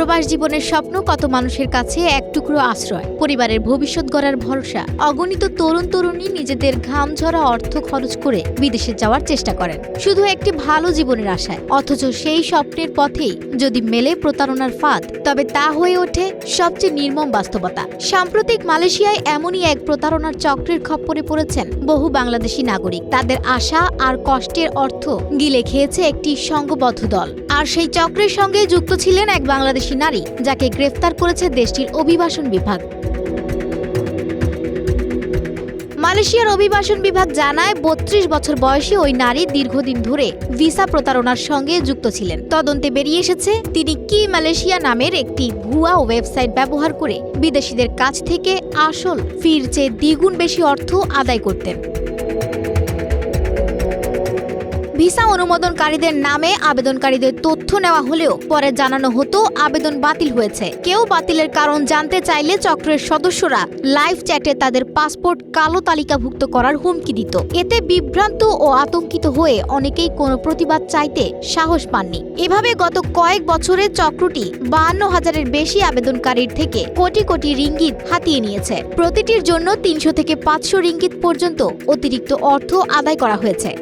প্রবাস জীবনের স্বপ্ন কত মানুষের কাছে এক টুকরো আশ্রয়। পরিবারের ভবিষ্যৎ গড়ার ভরসা। অগণিত তরুণ তরুণী নিজেদের ঘাম ঝরা অর্থ খরচ করে বিদেশে যাওয়ার চেষ্টা করেন। শুধু একটি ভালো জীবনের আশায়, অথচ সেই স্বপ্নের পথেই যদি মেলে প্রতারণার ফাঁদ, তবে তা হয়ে ওঠে সবচেয়ে নির্মম বাস্তবতা। সাম্প্রতিক মালয়েশিয়ায় এমনই এক প্রতারণার চক্রের খপ্পরে পড়েছেন বহু বাংলাদেশি নাগরিক। তাদের আশা আর কষ্টের অর্থ গিলে খেয়েছে একটি সংঘবদ্ধ দল। আর সেই চক্রের সঙ্গে যুক্ত ছিলেন এক বাংলাদেশি নারী, যাকে গ্রেফতার করেছে দেশটির অভিবাসন বিভাগ। মালয়েশিয়ার অভিবাসন বিভাগ জানায়, বত্রিশ বছর বয়সী ওই নারী দীর্ঘদিন ধরে ভিসা প্রতারণার সঙ্গে যুক্ত ছিলেন। তদন্তে বেরিয়ে এসেছে, তিনি কি মালয়েশিয়া নামের একটি ভুয়া ওয়েবসাইট ব্যবহার করে বিদেশিদের কাছ থেকে আসল ফির চেয়ে দ্বিগুণ বেশি অর্থ আদায় করতেন। ভিসা অনুমোদনকারীদের নামে আবেদনকারীদের তথ্য নেওয়া হলেও পরে জানানো হতো আবেদন বাতিল হয়েছে। কেউ বাতিলের কারণ জানতে চাইলে চক্রের সদস্যরা লাইভ চ্যাটে তাদের পাসপোর্ট কালো তালিকাভুক্ত করার হুমকি দিত। এতে বিভ্রান্ত ও আতঙ্কিত হয়ে অনেকেই কোনো প্রতিবাদ চাইতে সাহস পাননি। এভাবে গত কয়েক বছরে চক্রটি বাহান্ন হাজারের বেশি আবেদনকারীর থেকে কোটি কোটি রিঙ্গিত হাতিয়ে নিয়েছে। প্রতিটির জন্য তিনশো থেকে পাঁচশো রিঙ্গিত পর্যন্ত অতিরিক্ত অর্থ আদায় করা হয়েছে।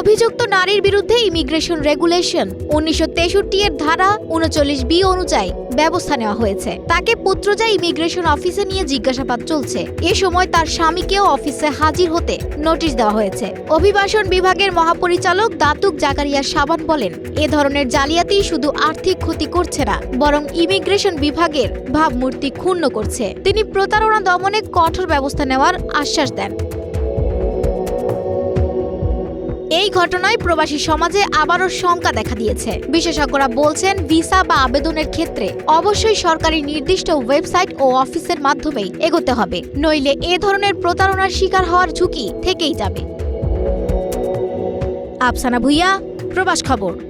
অভিযুক্ত নারীর বিরুদ্ধে ইমিগ্রেশন রেগুলেশন। উনিশশো তেষট্টি এর ধারা উনচল্লিশ বি অনুযায়ী ব্যবস্থা নেওয়া হয়েছে। তাকে পুত্রজা ইমিগ্রেশন অফিসে নিয়ে জিজ্ঞাসাবাদ চলছে। এ সময় তার স্বামীকেও অফিসে হাজির হতে নোটিশ দেওয়া হয়েছে। অভিবাসন বিভাগের মহাপরিচালক দাতুক জাকারিয়া সাবান বলেন, এ ধরনের জালিয়াতি শুধু আর্থিক ক্ষতি করছে না, বরং ইমিগ্রেশন বিভাগের ভাবমূর্তি ক্ষুণ্ণ করছে। তিনি প্রতারণা দমনে কঠোর ব্যবস্থা নেওয়ার আশ্বাস দেন। এই ঘটনায় প্রবাসী সমাজে আবারও শঙ্কা দেখা দিয়েছে। বিশেষজ্ঞরা বলছেন, ভিসা বা আবেদনের ক্ষেত্রে অবশ্যই সরকারি নির্দিষ্ট ওয়েবসাইট ও অফিসের মাধ্যমেই এগোতে হবে। নইলে এ ধরনের প্রতারণার শিকার হওয়ার ঝুঁকি থেকেই যাবে। আফসানা ভুইয়া, প্রবাস খবর।